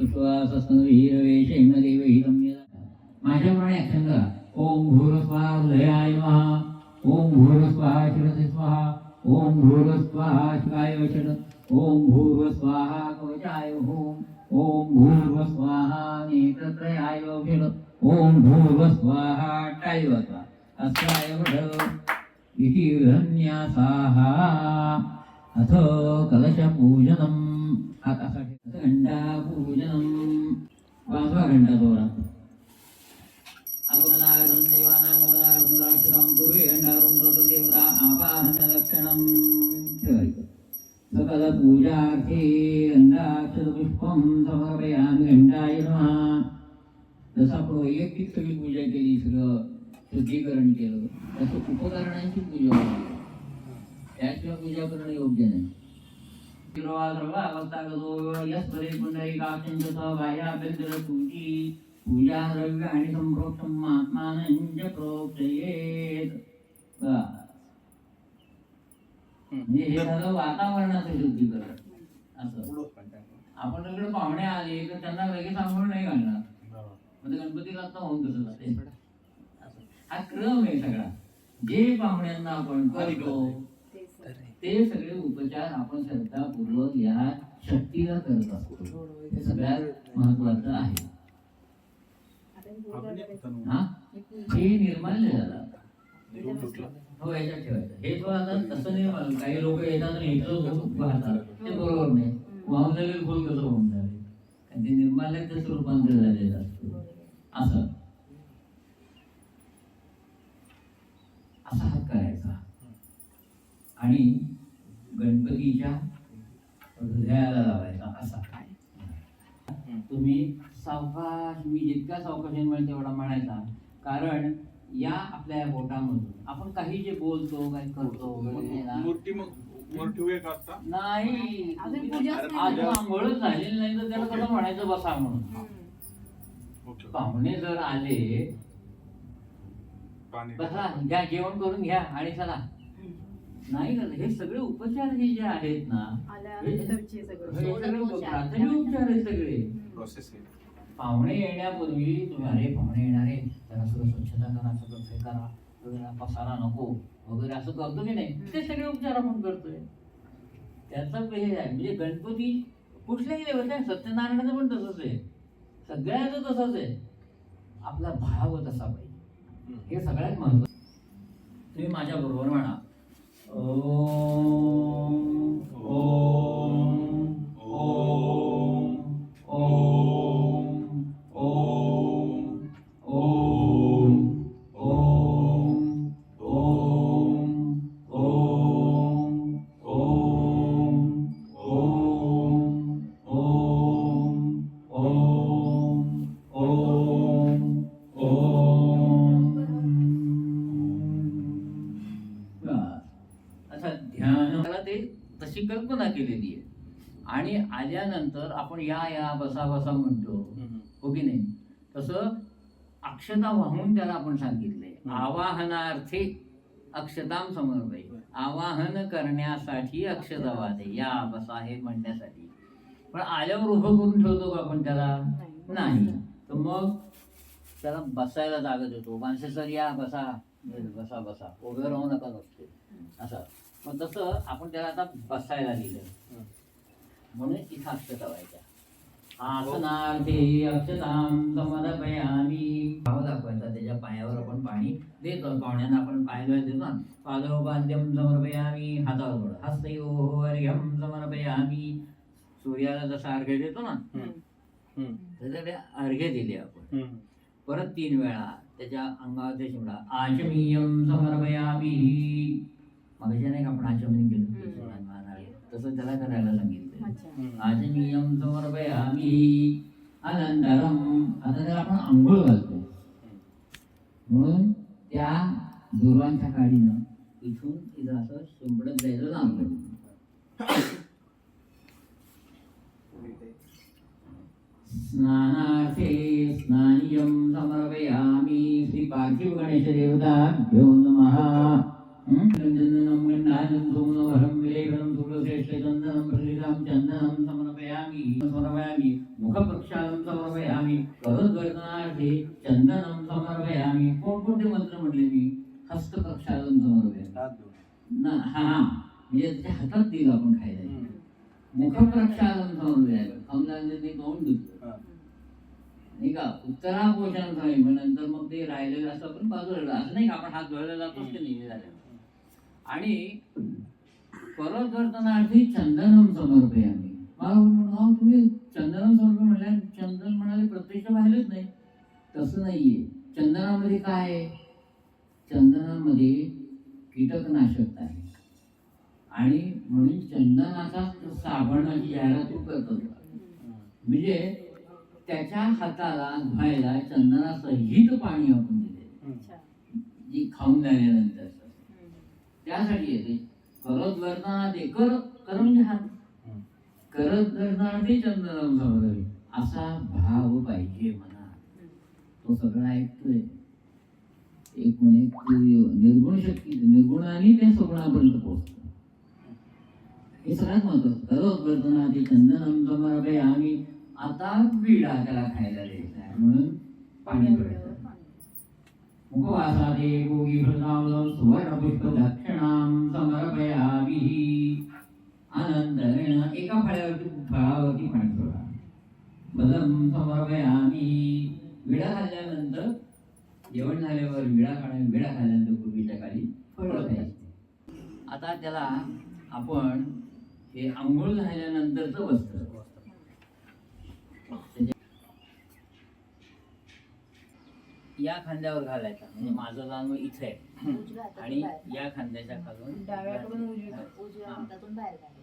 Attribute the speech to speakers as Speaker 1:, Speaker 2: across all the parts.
Speaker 1: విశ్వాసస్తంభీరవేషైమదేవహితం మాషవరాణి అక్షంగా ఓం భూరస్వాహ హృదయాయ నమ ఓం భూరస్వాహ శిరసి స్వాహ ఓం భూరస్వాహ శివాయ వచన ఓం భూర్వస్వాహ కవచాయ ఓం ఓం భూర్వస్వాహ నేత్రత్రయాయ వచన ఓం భూర్వస్వాహ టైవత అస్వాయ వచన ఇది ధన్యాసాహ అథో కలశ పూజనం అత कलशपूजनम् हात असा पाचवा घंटा दोरा आगमनागमन देवानागमनागमन राक्षसां पूर्वे घंटारूं तत्र देवता आवाहनलक्षणं ठेवायचं सकल पूजार्थे गंधाक्षरपुष्पं समर्पयामि घंटाय नमः जसं आपण वैयक्तिक सगळी पूजा केली सगळं शुद्धीकरण केलं तसं उपकरणांची पूजा होती त्याशिवाय पूजा करणं योग्य नाही पूजा द्रव्य आणि प्रोक्षयेत हे झालं वातावरणाचं शुद्धीकरण. असं. आपण सगळे पाहुणे आले तर त्यांना लगेच आंघोळ नाही घालणार. म्हणजे गणपतीला आता होऊन तसं जाते. हा क्रम आहे सगळा. जे पाहुण्यांना आपण करतो ते सगळे उपचार आपण श्रद्धापूर्वक या शक्तीला करत असतो. हे सगळ्यात महत्वाचं आहे. हा? हे निर्माल्य झालं. हो याच्यात ठेवायचं. हे आता तसं नाही काही लोक येतात आणि इथं पाहतात. ते बरोबर नाही. वाहून झालेलं फुल कसं होऊन जाईल? आणि ते निर्माल्याचं रूपांतर झालेलं असतं. असं. असा हात करायचा आणि गणपतीच्या हृदयाला लावायचा असा. तुम्ही सावकाश मी जितका सावकाश म्हणेल तेवढा म्हणायचा. कारण या आपल्या या बोटामधून आपण काही जे बोलतो काही करतो वगैरे ना,
Speaker 2: मूर्ती मग
Speaker 1: नाही. आंघोळच झालेली नाही तर त्याला कसं म्हणायचं? बसा म्हणून.
Speaker 2: ओके.
Speaker 1: पाहुणे जर आले
Speaker 2: पाणी
Speaker 1: बसा घ्या जेवण करून घ्या आणि चला. नाही का हे सगळे उपचार हे जे आहेत ना हे सगळे प्राथमिक उपचार. आहेत सगळे.
Speaker 2: प्रोसेस आहे
Speaker 1: पाहुणे येण्यापूर्वी तुम्ही अरे पाहुणे येणारे जरा सगळं स्वच्छता करा सगळं हे करा वगैरे पसारा नको वगैरे असं करतो की नाही? ते सगळे उपचार आपण करतोय. त्याचं हे आहे म्हणजे गणपती कुठल्याही लेवल आहे सत्यनारायणाचं पण तसंच आहे. सगळ्याचं तसंच आहे. आपला भाव तसा पाहिजे. हे सगळ्यात महत्वाचं तुम्ही माझ्या बरोबर म्हणा. Om. Om. Om. आणि आल्यानंतर आपण या या बसा बसा म्हणतो. हो की नाही? तसं अक्षता वाहून त्याला आपण सांगितलंय.
Speaker 2: हम्म.
Speaker 1: आवाहनार्थी अक्षताम समर्पय आवाहन करण्यासाठी अक्षता वादे या बसा हे म्हणण्यासाठी. पण आल्यावर उभं करून ठेवतो का आपण त्याला? नाही. तर मग त्याला बसायला जागा देतो. माणसे सर या बसा. बसा बसा. उभं राहू नका नसते. असं. मग तसं आपण त्याला आता बसायला दिलं. म्हणून इथं अक्षता व्हायच्या आसनार्थी अक्षतां समर्पयामी भाव दाखवायचा त्याच्या पायावर आपण पाणी देतो. पाहुण्यांना आपण पायाला देतो ना. पादोपाद्यम समर्पयामी हातावर बोल हस्तयो अर्घ्यम समर्पयामी. सूर्याला जसा अर्घ्य देतो ना त्याच्याकडे अर्घ्य दिले आपण. परत तीन वेळा त्याच्या अंगावर ते शिवडा आचमीयम समर्पयामी. मगाशी नाही का आपण आचमन केलं? तसं त्याला करायला सांगितलं. आचमीयम समर्पयामी अनंतरम आता त्याला आपण आंघोळ घालतो म्हणून त्या दुर्वांच्या काडीनं इथून तिथं असं शिंपडत जायचं लांब स्नानार्थे स्नानियम समर्पयामि श्री पार्थिव गणेश देवता घेऊन महा चन्दनं गण्डानं विलेखनं चन्दनं समर्पयामि समर्पयामि समर्पयामी समर्पयामी. कोणकोणते मंत्र म्हटले मी? समर्पयामी. ना हा हा. म्हणजे त्याच्या हातात दिलं आपण खायला तोंड धुतलं नाही का? नंतर मग ते राहिलेलं असं आपण बाजूला असं नाही का? आपण हात धुवायला जातोच ते नेहमी झालं आणि परत वर्तनार्थी चंदनम समर्पयामी. मला म्हणून तुम्ही चंदनम समर्पय म्हणल्या चंदन म्हणाले प्रत्यक्ष पाहिलंच नाही. तसं नाहीये. चंदनामध्ये काय आहे? चंदनामध्ये कीटकनाशक आहे. आणि म्हणून चंदनाचा साबणाची जाहिरात तू करतो म्हणजे त्याच्या हाताला धुवायला चंदनासहित पाणी आपण दिले
Speaker 3: अच्छा.
Speaker 1: जी खाऊन झाल्यानंतर. त्यासाठी येते. करत वर्तना ते कर कर लिहा करत करताना ते चंदनम समजावे असा भाव पाहिजे म्हणा तो सगळा ऐकतोय. एक म्हणजे निर्गुण शक्ती निर्गुणाने त्या सगुणापर्यंत पोहोचतो. हे सगळ्यात महत्वाचं. करत वर्तना ते चंदनम समर्पय आम्ही आता विडा त्याला खायला द्यायचा आहे. म्हणून पाणी उपवासादे मुखवासादे गोगी प्रसादं समर्पयामि। अनन्तरेण एका फळावरती फळावरती पाणी सोडा बदम समर्पयामि। विडा खाल्ल्यानंतर जेवण झाल्यावर विडा खाण्या विडा खाल्ल्यानंतर पूर्वीच्या काळी फळं खायची। आता त्याला आपण हे आंघोळ झाल्यानंतरचं वस्त्र त्याच्या- या खांद्यावर घालायचा म्हणजे माझं जाणवं इथे आहे आणि या खांद्याच्या खालून
Speaker 3: डाव्याकडून.
Speaker 4: उजव्या
Speaker 1: हा.
Speaker 4: हातातून बाहेर काढा.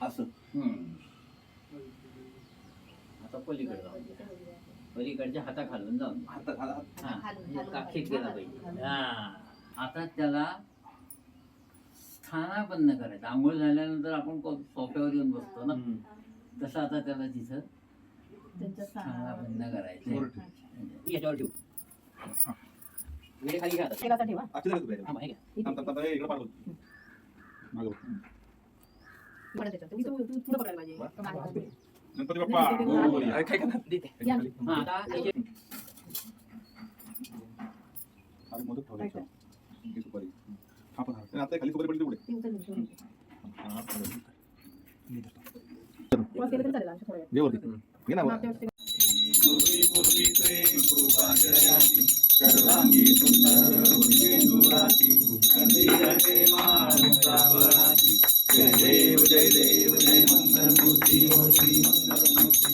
Speaker 5: असं.
Speaker 1: आता पलीकडे जाऊ
Speaker 4: उजव्या हातातून.
Speaker 1: पलीकडच्या हाता खालून जाऊन हा,
Speaker 4: खालून,
Speaker 1: म्हणजे काखेत. गेला पाहिजे. हा आता त्याला स्थानापन्न करायचं आंघोळ झाल्यानंतर आपण सोफ्यावर येऊन बसतो ना तसं आता त्याला तिथं करायचं याच्यावर ठेवू वेळ खाली घ्या आता.
Speaker 3: एकाचा ठेवा
Speaker 5: आजची जागा तुझ्या
Speaker 1: थांबा, हे घ्या.
Speaker 5: थांब, थांब, थांब, हे इकडं पाठव. मागं बघ.
Speaker 3: परत त्याच्यात. तुम्ही तो- तू- पुढं पकडायला पाहिजे. तो मागे पाहिजे.
Speaker 5: गणपती बाप्पा मोरया.
Speaker 3: या.
Speaker 1: हा, आता याचे-
Speaker 5: आणि मोदक ठेवले याच्यावर. ही सुपारी हा पण हा. आणि आता खाली सुपारी पडली
Speaker 3: ती उचल, उचल.
Speaker 5: हा, घे ना जय देव जय देव जय मंगलमूर्ती मूर्ती मंगलमूर्ती